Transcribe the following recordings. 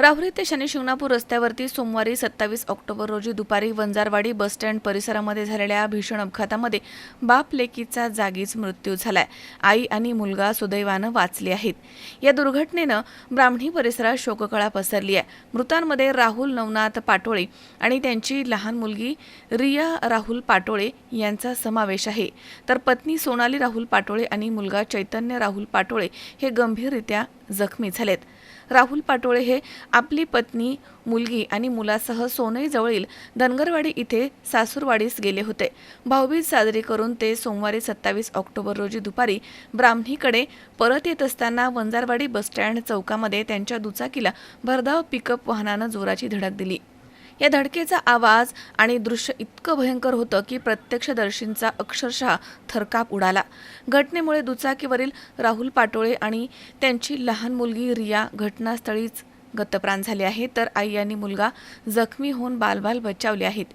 राहुरी ते शनी शिंगणापूर रस्त्यावरती सोमवारी सत्तावीस ऑक्टोबर रोजी दुपारी वंजारवाडी बसस्टँड परिसरामध्ये झालेल्या भीषण अपघातामध्ये बाप लेकीचा जागीच मृत्यू झालाय. आई आणि मुलगा सुदैवानं वाचले आहेत. या दुर्घटनेनं ब्राह्मणी परिसरात शोककळा पसरली आहे. मृतांमध्ये राहुल नवनाथ पाटोळे आणि त्यांची लहान मुलगी रिया राहुल पाटोळे यांचा समावेश आहे. तर पत्नी सोनाली राहुल पाटोळे आणि मुलगा चैतन्य राहुल पाटोळे हे गंभीररित्या जखमी झालेत. राहुल पाटोळे हे आपली पत्नी मुलगी आणि मुलासह सोनईजवळील धनगरवाडी इथे सासूरवाडीस गेले होते. भाऊबीज साजरी करून ते सोमवारी सत्तावीस ऑक्टोबर रोजी दुपारी ब्राह्मणीकडे परत येत असताना वंजारवाडी बसस्टँड चौकामध्ये त्यांच्या दुचाकीला भरधाव पिकअप वाहनानं जोराची धडक दिली. या धडकेचा आवाज आणि दृश्य इतकं भयंकर होतं की प्रत्यक्षदर्शींचा अक्षरशः थरकाप उडाला. घटनेमुळे दुचाकीवरील राहुल पाटोळे आणि त्यांची लहान मुलगी रिया घटनास्थळीच गतप्राण झाले आहे. तर आई आणि मुलगा जखमी होऊन बालबाल बचावले आहेत.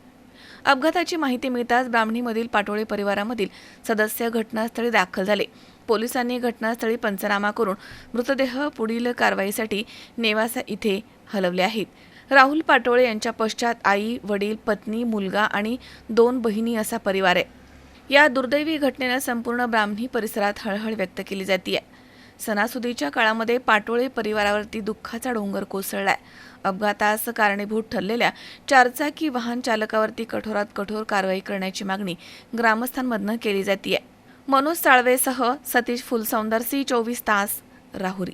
अपघाताची माहिती मिळताच ब्राह्मणीमधील पाटोळे परिवारामधील सदस्य घटनास्थळी दाखल झाले. पोलिसांनी घटनास्थळी पंचनामा करून मृतदेह पुढील कारवाईसाठी नेवासा इथे हलवले आहेत. राहुल पाटोळे यांच्या पश्चात आई वडील पत्नी मुलगा आणि दोन बहिणी असा परिवार आहे. या दुर्दैवी घटनेनं संपूर्ण ब्राह्मणी परिसरात हळहळ व्यक्त केली जाते सणासुदीच्या काळामध्ये पाटोळे परिवारावरती दुःखाचा डोंगर कोसळलाय. अपघातास कारणीभूत ठरलेल्या चारचाकी वाहन चालकावरती कठोरात कठोर कारवाई करण्याची मागणी ग्रामस्थांमधनं केली जाते मनोज साळवेसह सतीश फुलसौंदर सी चोवीस तास राहुरी.